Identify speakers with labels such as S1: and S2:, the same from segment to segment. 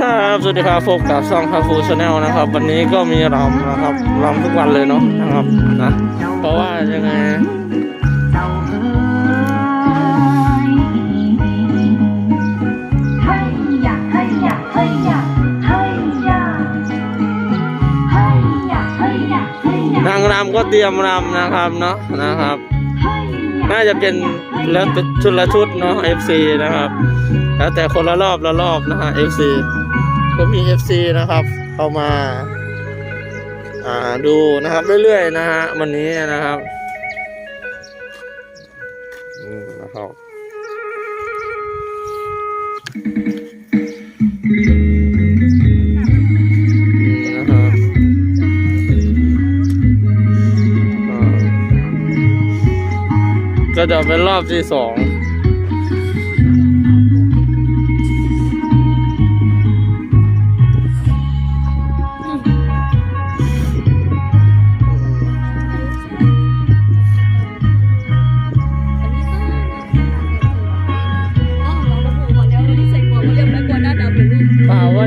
S1: ครับ สวัสดีครับพบกับช่องคาฟูชาแนลนะครับ วันนี้ก็มีรำนะครับรำทุกวันเลยเนาะนะครับนะเพราะว่ายังไง
S2: เจ้าเอ๋ยเฮ้ยอยากเฮ้ยอยากเฮ้ยอยากเฮ้ยอยากเฮ้ยอยากเฮ้ยอยากเฮ้ยอยาก
S1: นางรำก็เตรียมรำนะครับเนาะนะครับ น่าจะเป็นแล้วชุดละชุดเนาะ FC นะครับแล้วแต่คนละรอบละรอบนะฮะ FC ก็มี FC นะครับ เข้ามาอ่าดูนะครับ เรื่อยๆนะฮะวันนี้นะครับอืมนะครับนี่นะครับก็จะเป็นรอบที่สอง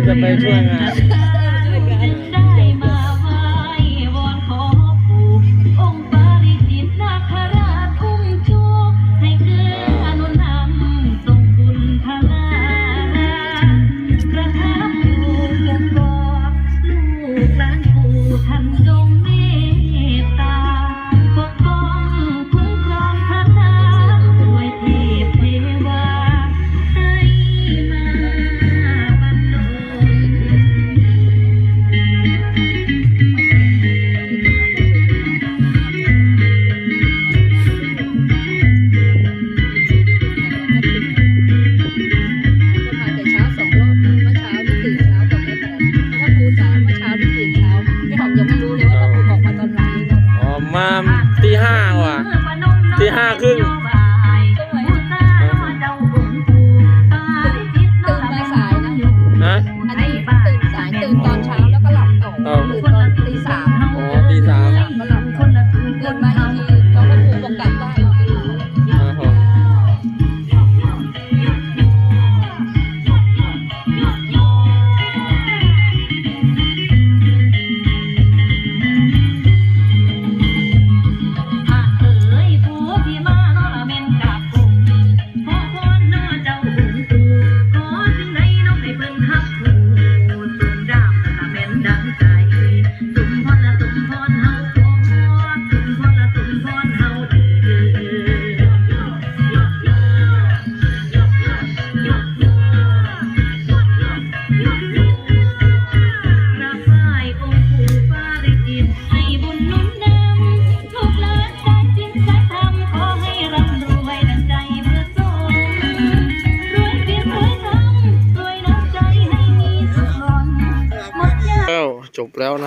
S1: เปล่า
S2: ห้าครึ่ง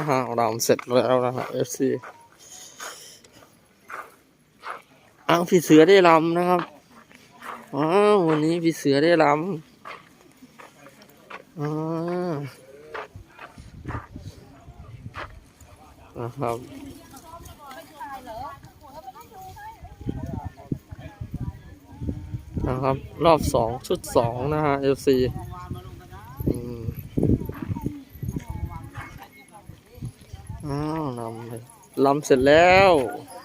S2: บ
S3: แล้วนะ
S2: ฮะรำเสร็จ
S1: แล้วนะฮะ FC อ้าพี่เสือได้รำนะครับว้าววันนี้พี่เสือได้รำอ่านะครับนะครับ รอบสองชุดสองนะฮะ FC อืมอ้าวนำเลยลำเสร็จแล้ว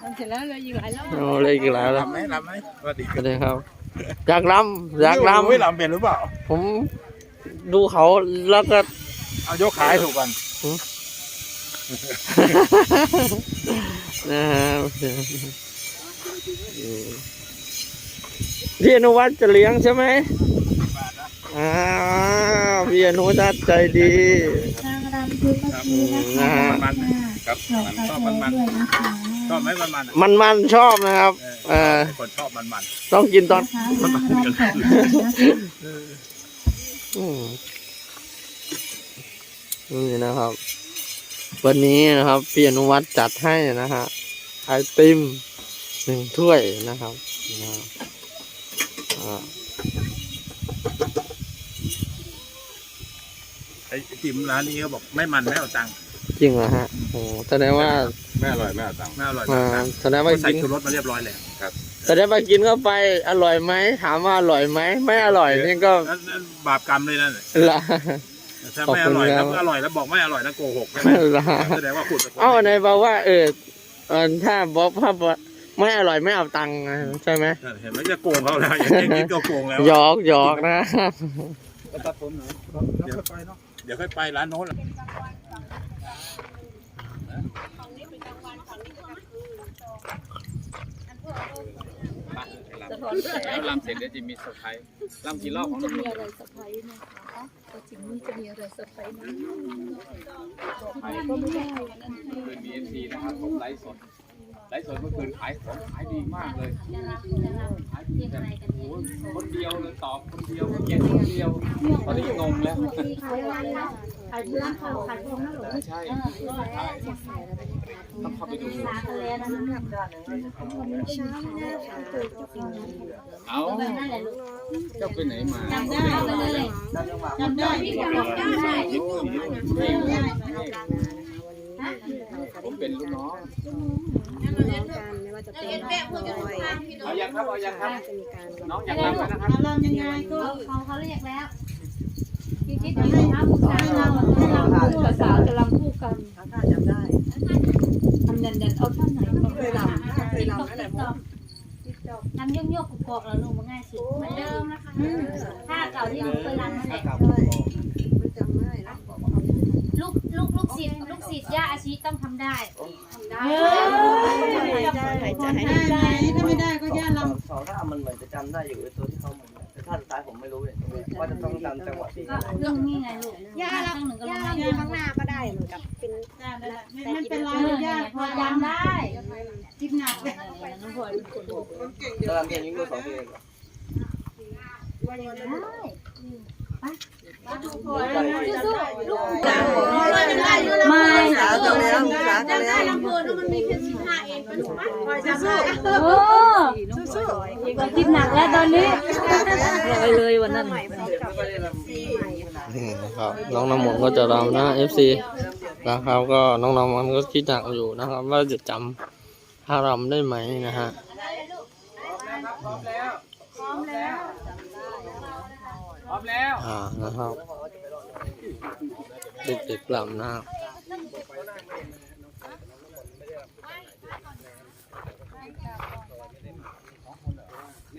S3: ทำเสร็จแล้วเลยอยู่หลายรอบ
S1: เอาเลยอีกแล้ว
S4: ลำไหมลำไหมสวัสดี
S1: สวัสดีครับ อยากลำอยากล
S4: ไม่ลำเป็นหรือเปล่าำ
S1: ผมดูเขาแล้วก็
S4: เอายกขายถูกกัน
S1: นะฮะพี่อนุวัฒน์จะเลี้ยงใช่ไหมอ้าวพี่อนุวัฒน์ใจดี
S5: นางรำคือเมื่อกี้นะคะ
S4: มันมัน ครับ
S5: ขอบ
S4: มัน
S5: พระ
S4: ชอบ
S5: คุ
S4: มัน
S5: ณ
S4: มัน
S5: ด้วยนะคะ
S4: ชอบไหมมันมัน
S1: มันมันๆชอบนะครับเออ
S4: คนชอบมันมัน
S1: ต้องกินตอน
S5: นะคะนางรำของเรานะคะ
S1: อืมนี่นะครับ วันนี้นะครับพี่อนุวัฒน์จัดให้นะฮะไอติมหนึ่งถ้วยนะครับนะอ่า
S4: ไอ้ติมร้านนี้เขาบอกไม่มันไม่เอาตังค์
S1: จริงเหรอฮะ โอ้แสดงว่า
S4: ไม่อร่อยไม่เอาตังค์ไม่อร่อย
S1: อ่า
S4: ไม่เอาตังค์
S1: แสดงว่า
S4: ใส่
S1: กิน
S4: ชูรสมาเรียบร้อยแล้วครับ
S1: แสดงว่ากินเข้าไปอร่อยไหมถามว่าอร่อยไหมไม่อร่อยนี่ก็
S4: นั่นนั่นบาปกรรมเลยนั่น
S1: ละ
S4: เออถ้า
S1: ขอบ
S4: ไม่
S1: คุ
S4: อ
S1: ณ
S4: ร่อย
S1: ครั
S4: แล้
S1: บ
S4: วอร่อยแล้วบอกไม่อร่อยนะโกหกใช่ไหมแสดงว่าคุณเป็นคน
S1: เอ้าไหนบอกว่าเออเออถ้าบอกถ้าบอกไม่อร่อยไม่เอาตังค์นะใช่ไหม
S4: เห็นไหมจะโกงเขาแล้วอย่างนี้คิดก็โกงแล้ว
S1: หยอกหยอกนะ
S4: ตัดผมหน่อยเดี๋ยวค่อยไปเนาะเดี๋ยวค่อยไปร้านโน้น
S3: สะท้อน แสง
S6: แล้วลำเสร็จเดี๋ยวจะมีเซอร์ไพรส์ลำกี่รอบของ
S3: จะ
S6: เรา
S3: มีอะไรเซอร์ไพรส์นะคะแต่สิ่งนี้จะมีอะไรเซอร์ไพรส์นะบอกไปก็ไม่ได้นั่น
S6: คืนมีเอ็นซีนะครับผมไลฟ์สดไลฟ์สดเมื่อคืนขายของขายดีมากเลยขายดีแบบโอ้โหคนเดียวเลยตอบคนเดียวเขียนคนเดียวตอนนี้งงแล้ว
S5: ขายวันละ ขายร้านข้าขายของนั่นหรอ
S6: ใช่ต้องเข้าไปดู
S5: ร้านอะไรนะ
S6: เอาเจ้าไปไหนมา
S7: จำได้เลยจำได้ที่บอกจำได้
S6: ผมเป็นลูกน้อง
S8: จะเป็นน้องอย
S6: เอายังครับเอายังครับ
S8: จะมีการ
S6: น้องอยากรำนะครับ
S7: เรายังไงก็เขาเขาเรียกแล้ว ถ้ายเราให้เรา
S3: คู่กับสาวจะรำคู่กันถ้าจำได้ทำเด่นๆเอาท่านไหนก็เคยรำเคยรำนั่นแหละ
S7: ทำยุ่งยกกุกกเราหนูมาง่ายสุดเหมือนเดิมนะคะถ้าเก่าที่หนูเคยรำนั่นแหละ
S8: มันจำได้นะ
S7: ลูกลูกลูกศิษย์ลูกศิษย์ย่าอาชีต้องทำได้
S8: หายใจหายใจ
S7: ถ้าไม่ได้ก็ย่าล
S2: สองท่ามันเหมือนจะจำได้อยู่ตัวที่เขาเหมือน ไม่รู้เลยว่าจะต้องจำจังหวะที่
S7: ก็เรื่องนี้ไงลูกย่าเราหนึ่งก็ล
S8: ย่างเรา
S7: ได้
S8: อยู่ข้างหน้าก็ได้เหมือนกับเป็น
S7: ไม่เป็นไรย่าพอจำได้คิดหนักเลย
S8: น้องบอยเป็นคนบอก
S2: ตอนเพลงนี้ก็สองเพลง
S7: ไม่
S8: สาวจำแล้วสาวจำแล้ว
S7: โอ้คิดหนักแล้วตอนนี้
S3: ลอยเลยวันนั้น
S1: นี่นะครับ น้องน้ำมนต์ก็จะรำนะ FC นะครับ ก็น้องน้ำมนต์ก็คิดหนักอยู่นะครับ ว่าจะจำท่ารำได้ไหมนะฮะ
S6: พร้อมแล้วพร้อมแล้วพร้อมแล้ว
S1: อ่านะครับเด็กๆรำนะครับ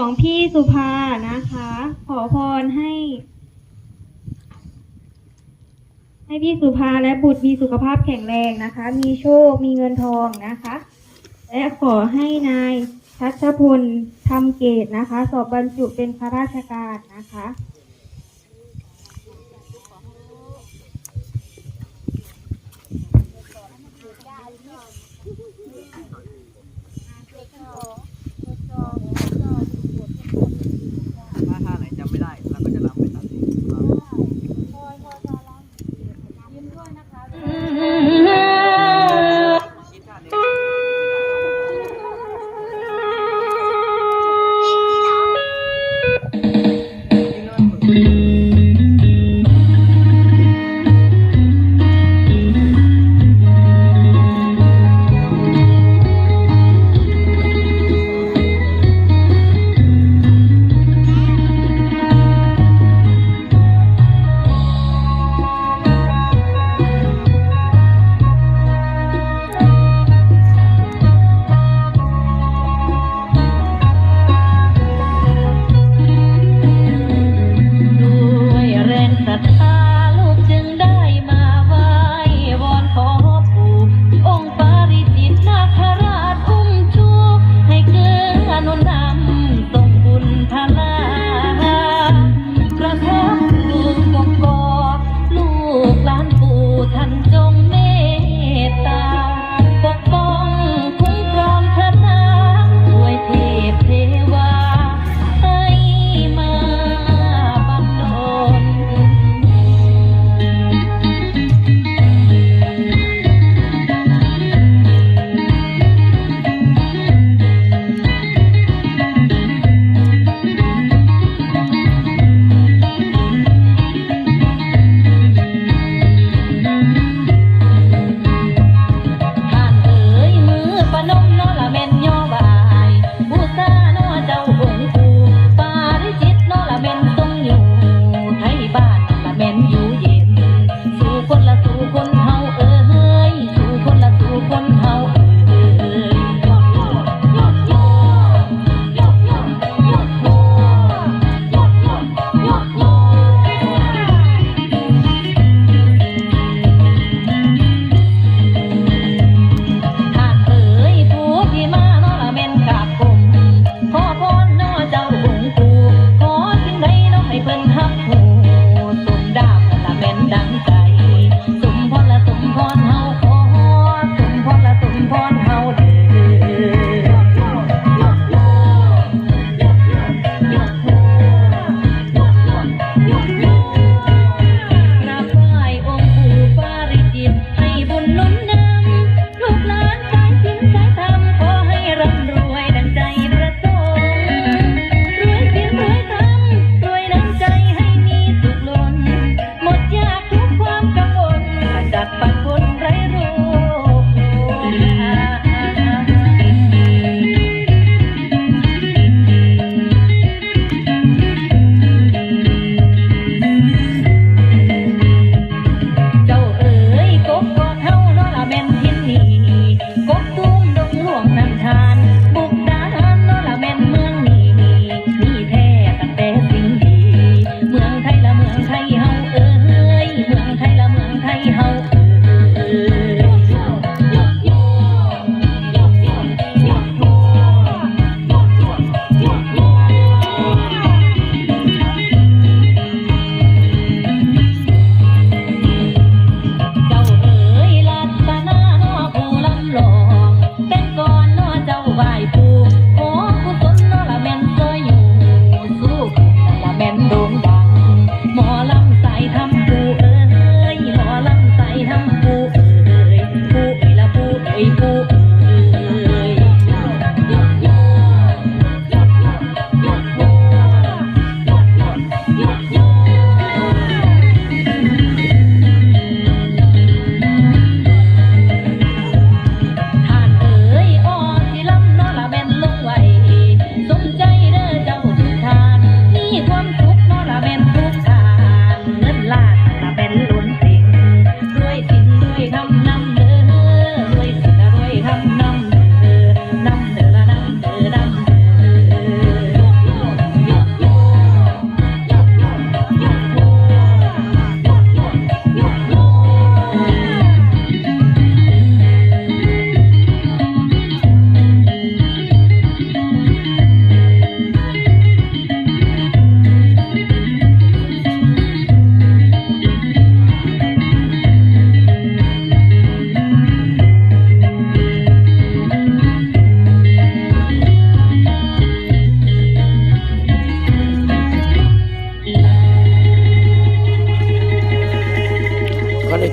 S5: ของพี่สุภานะคะ ขอพรให้ ให้พี่สุภาและบุตรมีสุขภาพแข็งแรงนะคะ มีโชค มีเงินทองนะคะ และขอให้นายชัชพลทำเกตนะคะ สอบบรรจุเป็นข้าราชการนะคะ
S2: Thank you.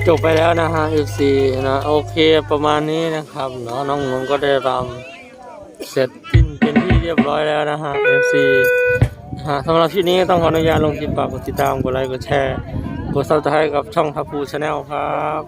S2: จ
S1: บไปแล้วนะฮะ FC นะโอเคประมาณนี้นะครับเนาะน้องนนก็ได้รำเสร็จสิ้นเป็นที่เรียบร้อยแล้วนะฮะ FC นะฮะสำหรับที่นี้ต้องขออนุญาตลงคลิปฝากกดติดตามกดไลค์กดแชร์กดซับสไครต์กับช่องทัพพูชาแนลครับ